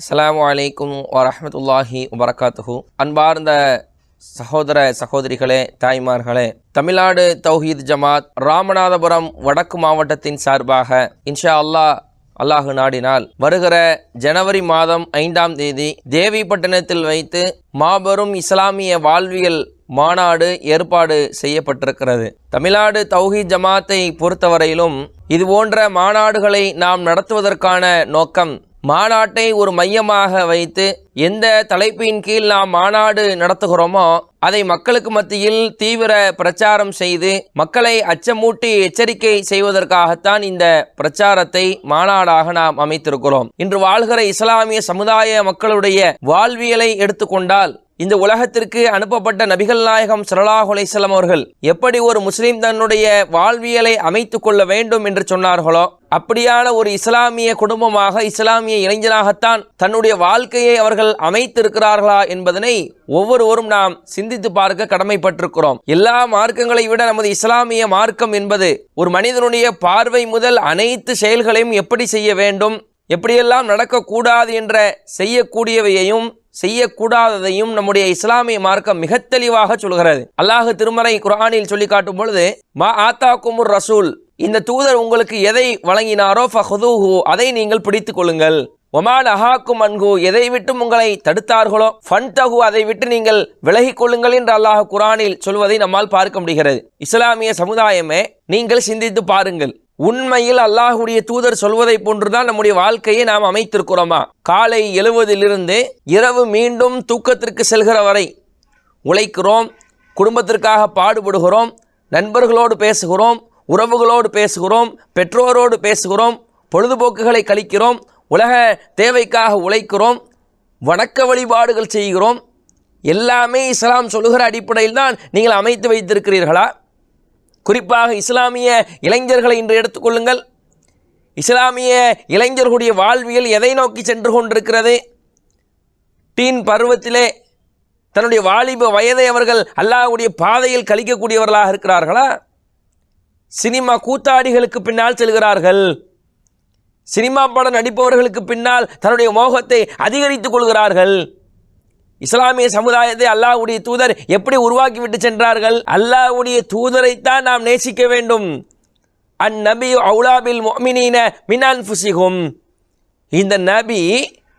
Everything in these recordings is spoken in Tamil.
அஸ்லாம் வலைக்கும் வரமத்துல்லாஹி வபரகாத்துஹு. அன்பார்ந்த சகோதர சகோதரிகளே தாய்மார்களே தமிழ்நாடு தௌஹீத் ஜமாத் ராமநாதபுரம் வடக்கு மாவட்டத்தின் சார்பாக இன்ஷா அல்லாஹ் அல்லாஹு நாடினால் வருகிற ஜனவரி மாதம் ஐந்தாம் தேதி தேவிப்பட்டினத்தில் வைத்து மாபெரும் இஸ்லாமிய வாழ்வியல் மாநாடு ஏற்பாடு செய்யப்பட்டிருக்கிறது. தமிழ்நாடு தௌஹீத் ஜமாத்தை பொறுத்தவரையிலும் இது போன்ற மாநாடுகளை நாம் நடத்துவதற்கான நோக்கம் மாநாட்டை ஒரு மையமாக வைத்து எந்த தலைப்பின் கீழ் நாம் மாநாடு நடத்துகிறோமோ அதை மக்களுக்கு மத்தியில் தீவிர பிரச்சாரம் செய்து மக்களை அச்சமூட்டி எச்சரிக்கை செய்வதற்காகத்தான் இந்த பிரச்சாரத்தை மாநாடாக நாம் அமைத்திருக்கிறோம். இன்று வாழ்கிற இஸ்லாமிய சமுதாய மக்களுடைய வாழ்வியலை எடுத்துக்கொண்டால் இந்த உலகத்திற்கு அனுப்பப்பட்ட நபிகள் நாயகம் ஸல்லல்லாஹு அவர்கள் எப்படி ஒரு முஸ்லீம் தன்னுடைய வாழ்வியலை அமைத்து கொள்ள வேண்டும் என்று சொன்னார்களோ அப்படியான ஒரு இஸ்லாமிய குடும்பமாக இஸ்லாமிய இளைஞனாகத்தான் தன்னுடைய வாழ்க்கையை அவர்கள் அமைத்திருக்கிறார்களா என்பதனை ஒவ்வொருவரும் நாம் சிந்தித்து பார்க்க கடமைப்பட்டிருக்கிறோம். எல்லா மார்க்கங்களை விட நமது இஸ்லாமிய மார்க்கம் என்பது ஒரு மனிதனுடைய பார்வை முதல் அனைத்து செயல்களையும் எப்படி செய்ய வேண்டும் எப்படியெல்லாம் நடக்கக்கூடாது என்ற செய்யக்கூடியவையையும் செய்யக்கூடாததையும் நம்முடைய இஸ்லாமிய மார்க்கம் மிக தெளிவாக சொல்கிறது. அல்லாஹு திருமறை குர்ஆனில் சொல்லி காட்டும் பொழுது மா ஆத்தா குமுர் ரசூல். இந்த தூதர் உங்களுக்கு எதை வழங்கினாரோ ஃபஹதூஹு அதை நீங்கள் பிடித்துக் கொள்ளுங்கள். ஒமான் அஹாக்கும் அன்கு எதை விட்டும் உங்களை தடுத்தார்களோ? ஃபன்தகு அதை விட்டு நீங்கள் விலகிக் கொள்ளுங்கள் என்று அல்லாஹ் குரானில் சொல்வதை நம்மால் பார்க்க முடிகிறது. இஸ்லாமிய சமுதாயமே நீங்கள் சிந்தித்து பாருங்கள். உண்மையில் அல்லாஹுடைய தூதர் சொல்வதை போன்றுதான் நம்முடைய வாழ்க்கையை நாம் அமைத்திருக்கிறோமா? காலை எழுவதிலிருந்து இரவு மீண்டும் தூக்கத்திற்கு செல்கிற வரை உழைக்கிறோம் குடும்பத்திற்காக பாடுபடுகிறோம் நண்பர்களோடு பேசுகிறோம் உறவுகளோடு பேசுகிறோம் பெற்றோரோடு பேசுகிறோம் பொழுதுபோக்குகளை கழிக்கிறோம் உலக தேவைக்காக உழைக்கிறோம் வணக்க வழிபாடுகள் செய்கிறோம் எல்லாமே இஸ்லாம் சொல்லுகிற அடிப்படையில் தான் நீங்கள் அமைத்து வைத்திருக்கிறீர்களா? குறிப்பாக இஸ்லாமிய இளைஞர்களை இன்று எடுத்துக்கொள்ளுங்கள் இஸ்லாமிய இளைஞர்களுடைய வாழ்வியல் எதை நோக்கி சென்று கொண்டிருக்கிறது? டீன் பருவத்திலே தன்னுடைய வாலிப வயதை அவர்கள் அல்லாஹ்வுடைய பாதையில் கழிக்கக்கூடியவர்களாக இருக்கிறார்களா? சினிமா கூத்தாடிகளுக்கு பின்னால் செல்கிறார்கள். சினிமா படம் நடிப்பவர்களுக்கு பின்னால் தன்னுடைய மோகத்தை அதிகரித்துக் கொள்கிறார்கள். இஸ்லாமிய சமுதாயத்தை அல்லாஹ்வுடைய தூதர் எப்படி உருவாக்கி விட்டு சென்றார்கள்? அல்லாஹ்வுடைய தூதரைத்தான் நாம் நேசிக்க வேண்டும். அந்நபி அவுலாபில் மொமினீன மினான் ஃபுசிகும் இந்த நபி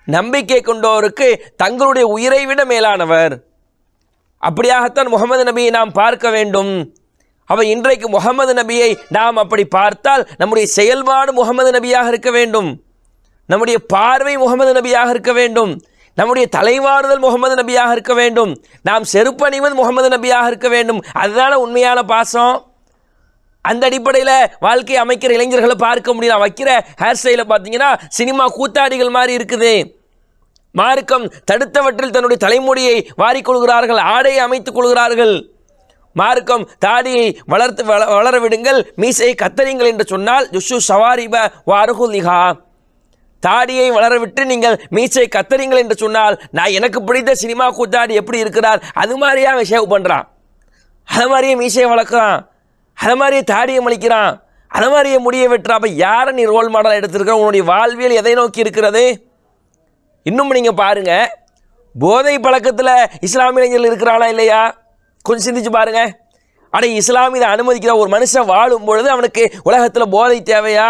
நம்பிக்கை கொண்டோருக்கு தங்களுடைய உயிரை விட மேலானவர். அப்படியாகத்தான் முகமது நபியை நாம் பார்க்க வேண்டும். அவ இன்றைக்கு முகமது நபியை நாம் அப்படி பார்த்தால் நம்முடைய செயல்பாடு முகமது நபியாக இருக்க வேண்டும். நம்முடைய பார்வை முகமது நபியாக இருக்க வேண்டும். நம்முடைய தலைவாறுதல் முகமது நபியாக இருக்க வேண்டும். நாம் செருப்பணிவது முகமது நபியாக இருக்க வேண்டும். அதுதான உண்மையான பாசம். அந்த அடிப்படையில் வாழ்க்கையை அமைக்கிற இளைஞர்களை பார்க்க முடியும். நான் வைக்கிற ஹேர் ஸ்டைலை பார்த்தீங்கன்னா சினிமா கூத்தாடிகள் மாதிரி இருக்குது. மார்க்கம் தடுத்தவற்றில் தன்னுடைய தலைமுடியை வாரிக்கொள்கிறார்கள் ஆடையை அமைத்துக் கொள்கிறார்கள். மார்க்கம் தாடியை வளர்த்து வள- வளர விடுங்கள் மீசையை கத்தரிங்கள் என்று சொன்னால் ஜுஷு சவாரிப வாருகுலிகா தாடியை வளரவிட்டு நீங்கள் மீசை கத்தரிங்கள் என்று சொன்னால் நான் எனக்கு பிடித்த சினிமா கூத்தாடி எப்படி இருக்கிறார்? அது மாதிரியே அவன் ஷேவ் பண்ணுறான் அது மாதிரியே மீசையை வளர்க்குறான். அது மாதிரியே தாடியை மலிக்கிறான். அது மாதிரியே முடியை வெட்டுறான். அப்போ யாரை நீ ரோல் மாடலாக எடுத்திருக்கிற உன்னுடைய வாழ்வியல் எதை நோக்கி இருக்கிறது? இன்னும் நீங்கள் பாருங்க. போதை பழக்கத்தில் இஸ்லாமிய இளைஞர்கள் இருக்கிறாளா இல்லையா? கொஞ்சம் சிந்திச்சு பாருங்க. அட இஸ்லாம் இதை அனுமதிக்கிற ஒரு மனுஷன் வாழும் பொழுது அவனுக்கு உலகத்தில் போதை தேவையா?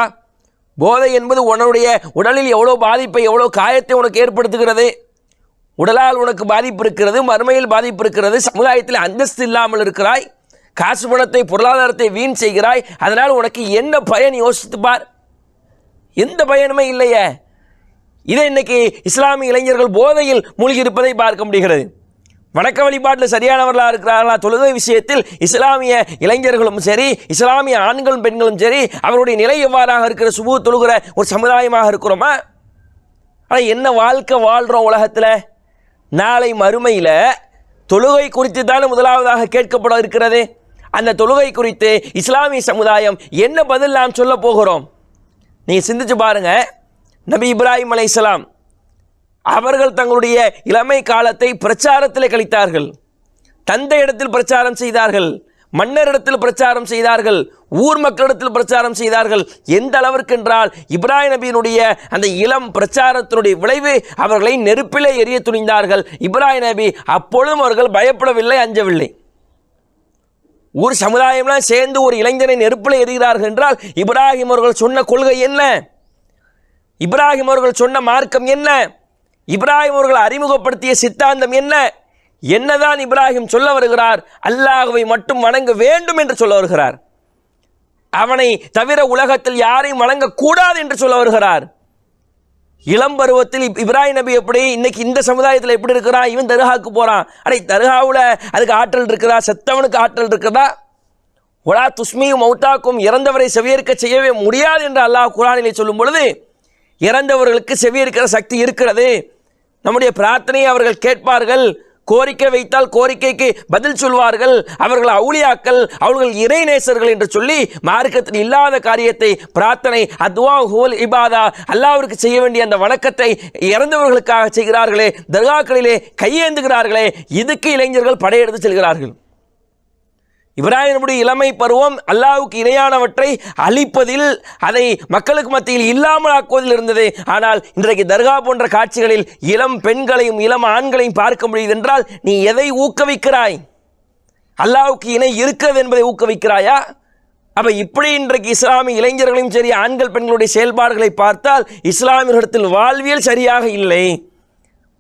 போதை என்பது உன்னுடைய உடலில் எவ்வளோ பாதிப்பை எவ்வளோ காயத்தை உனக்கு ஏற்படுத்துகிறது? உடலால் உனக்கு பாதிப்பு இருக்கிறது மறுமையில் பாதிப்பு இருக்கிறது சமுதாயத்தில் அந்தஸ்து இல்லாமல் இருக்கிறாய் காசு பணத்தை பொருளாதாரத்தை வீண் செய்கிறாய் அதனால் உனக்கு என்ன பயன்? யோசித்து பார். எந்த பயனுமே இல்லையே. இதை இன்னைக்கு இஸ்லாமிய இளைஞர்கள் போதையில் மூழ்கி இருப்பதை பார்க்க முடிகிறது. வணக்க வழிபாட்டில் சரியானவர்களாக இருக்கிறார்களா? தொழுகை விஷயத்தில் இஸ்லாமிய இளைஞர்களும் சரி இஸ்லாமிய ஆண்களும் பெண்களும் சரி அவருடைய நிலை எவ்வாறாக இருக்கிற சுபு தொழுகிற ஒரு சமுதாயமாக இருக்கிறோமா? ஆனால் என்ன வாழ்க்கை வாழ்கிறோம் உலகத்தில்? நாளை மறுமையில் தொழுகை குறித்து தான் முதலாவதாக கேட்கப்பட இருக்கிறது. அந்த தொழுகை குறித்து இஸ்லாமிய சமுதாயம் என்ன பதில் நாம் சொல்ல போகிறோம்? நீங்கள் சிந்திச்சு பாருங்கள் நபி இப்ராஹிம் அலை இஸ்லாம் அவர்கள் தங்களுடைய இளமை காலத்தை பிரச்சாரத்தில் கழித்தார்கள். தந்தை இடத்தில் பிரச்சாரம் செய்தார்கள். மன்னரிடத்தில் பிரச்சாரம் செய்தார்கள். ஊர் மக்களிடத்தில் பிரச்சாரம் செய்தார்கள். எந்த அளவிற்கு என்றால் இப்ராஹிம் நபியினுடைய அந்த இளம் பிரச்சாரத்தினுடைய விளைவு அவர்களை நெருப்பிலே எரிய துணிந்தார்கள். இப்ராஹிம் நபி அப்பொழுதும் அவர்கள் பயப்படவில்லை அஞ்சவில்லை. ஊர் சமுதாயம்லாம் சேர்ந்து ஒரு இளைஞனை நெருப்பில் எறிகிறார்கள் என்றால் இப்ராஹிம் அவர்கள் சொன்ன கொள்கை என்ன? இப்ராஹிம் அவர்கள் சொன்ன மார்க்கம் என்ன? இப்ராஹிம் அவர்கள் அறிமுகப்படுத்திய சித்தாந்தம் என்ன? என்னதான் இப்ராஹிம் சொல்ல வருகிறார்? அல்லாஹுவை மட்டும் வணங்க வேண்டும் என்று சொல்ல வருகிறார். அவனை தவிர உலகத்தில் யாரையும் வணங்கக்கூடாது என்று சொல்ல வருகிறார். இளம் பருவத்தில் இப்- இப்ராஹிம் நபி எப்படி இன்னைக்கு இந்த சமுதாயத்தில் எப்படி இருக்கிறான்? இவன் தருகாவுக்கு போறான். அடே தருகாவில் அதுக்கு ஆற்றல் இருக்குதா? செத்தவனுக்கு ஆற்றல் இருக்குதா? ஒலா துஸ்மியும் மௌத்தாக்கும் இறந்தவரை செவியேற்க செய்யவே முடியாது என்று அல்லாஹ் குரானிலே சொல்லும் பொழுது இறந்தவர்களுக்கு செவியிருக்கிற சக்தி இருக்கிறது. நம்முடைய பிரார்த்தனையை அவர்கள் கேட்பார்கள். கோரிக்கை வைத்தால் கோரிக்கைக்கு பதில் சொல்வார்கள். அவர்கள் அவுளியாக்கள் அவர்கள் இறைநேசர்கள் என்று சொல்லி மார்க்கத்தில் இல்லாத காரியத்தை பிரார்த்தனை அத்வா ஹோல் இபாதா அல்லாவிற்கு செய்ய வேண்டிய அந்த வணக்கத்தை இறந்தவர்களுக்காக செய்கிறார்களே தர்காக்களிலே கையேந்துகிறார்களே இதுக்கு இளைஞர்கள் படையெடுத்து செல்கிறார்கள். இப்ராஹிமுடைய இளமை பருவம் அல்லாவுக்கு இணையானவற்றை அழிப்பதில் அதை மக்களுக்கு மத்தியில் இல்லாமல் ஆக்குவதில் இருந்தது. ஆனால் இன்றைக்கு தர்கா போன்ற காட்சிகளில் இளம் பெண்களையும் இளம் ஆண்களையும் பார்க்க முடியுது என்றால் நீ எதை ஊக்குவிக்கிறாய்? அல்லாவுக்கு இணை இருக்கிறது என்பதை ஊக்குவிக்கிறாயா? அப்போ இப்படி இன்றைக்கு இஸ்லாமிய இளைஞர்களையும் சரி ஆண்கள் பெண்களுடைய செயல்பாடுகளை பார்த்தால் இஸ்லாமியர்களிடத்தில் வாழ்வியல் சரியாக இல்லை.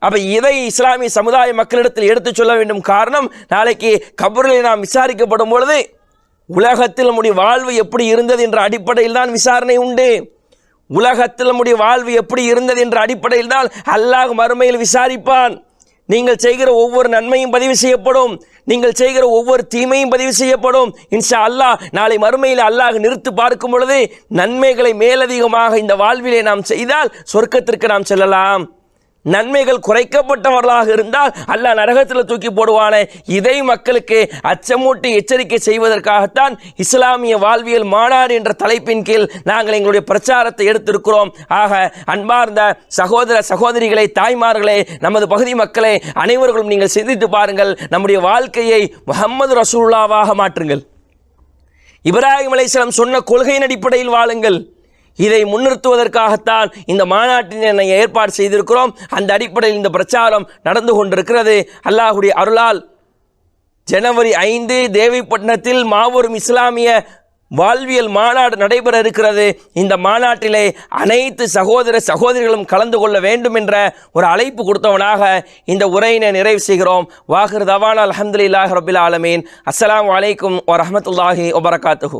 அப்போ இதை இஸ்லாமிய சமுதாய மக்களிடத்தில் எடுத்துச் சொல்ல வேண்டும் காரணம் நாளைக்கு கபரில் நாம் விசாரிக்கப்படும் பொழுது உலகத்தில் நம்முடைய வாழ்வு எப்படி இருந்தது என்ற அடிப்படையில் தான் விசாரணை உண்டு. உலகத்தில் நம்முடைய வாழ்வு எப்படி இருந்தது என்ற அடிப்படையில் தான் அல்லாஹ் மறுமையில் விசாரிப்பான். நீங்கள் செய்கிற ஒவ்வொரு நன்மையும் பதிவு செய்யப்படும். நீங்கள் செய்கிற ஒவ்வொரு தீமையும் பதிவு செய்யப்படும். இன்ஷா அல்லாஹ் நாளை மறுமையில் அல்லாஹ் நிறுத்து பார்க்கும் பொழுது நன்மைகளை மேலதிகமாக இந்த வாழ்விலே நாம் செய்தால் சொர்க்கத்திற்கு நாம் செல்லலாம். நன்மைகள் குறைக்கப்பட்டவர்களாக இருந்தால் அல்லாஹ் நரகத்தில் தூக்கி போடுவானே. இதை மக்களுக்கு அச்சமூட்டி எச்சரிக்கை செய்வதற்காகத்தான் இஸ்லாமிய வாழ்வியல் மாநாடு என்ற தலைப்பின் கீழ் நாங்கள் எங்களுடைய பிரச்சாரத்தை எடுத்திருக்கிறோம். ஆக அன்பார்ந்த சகோதர சகோதரிகளை தாய்மார்களே நமது பகுதி மக்களை அனைவர்களும் நீங்கள் சிந்தித்து பாருங்கள். நம்முடைய வாழ்க்கையை முகமது ரசூல்லாவாக மாற்றுங்கள். இப்ராஹிம் அலைசலம் சொன்ன கொள்கையின் அடிப்படையில் வாழுங்கள். இதை முன்னிறுத்துவதற்காகத்தான் இந்த மாநாட்டினை ஏற்பாடு செய்திருக்கிறோம். அந்த அடிப்படையில் இந்த பிரச்சாரம் நடந்து கொண்டிருக்கிறது. அல்லாஹுடைய அருளால் ஜனவரி ஐந்து தேவிப்பட்டினத்தில் மாபெரும் இஸ்லாமிய வாழ்வியல் மாநாடு நடைபெற இருக்கிறது. இந்த மாநாட்டிலே அனைத்து சகோதர சகோதரிகளும் கலந்து கொள்ள வேண்டும் என்ற ஒரு அழைப்பு கொடுத்தவனாக இந்த உரையினை நிறைவு செய்கிறோம். வாகர் தவான் அலமதுல்லாஹ் ரபில் ஆலமீன். அஸ்லாம் அலைக்கும் வரமத்துல்லாஹி வபரகாத்துஹு.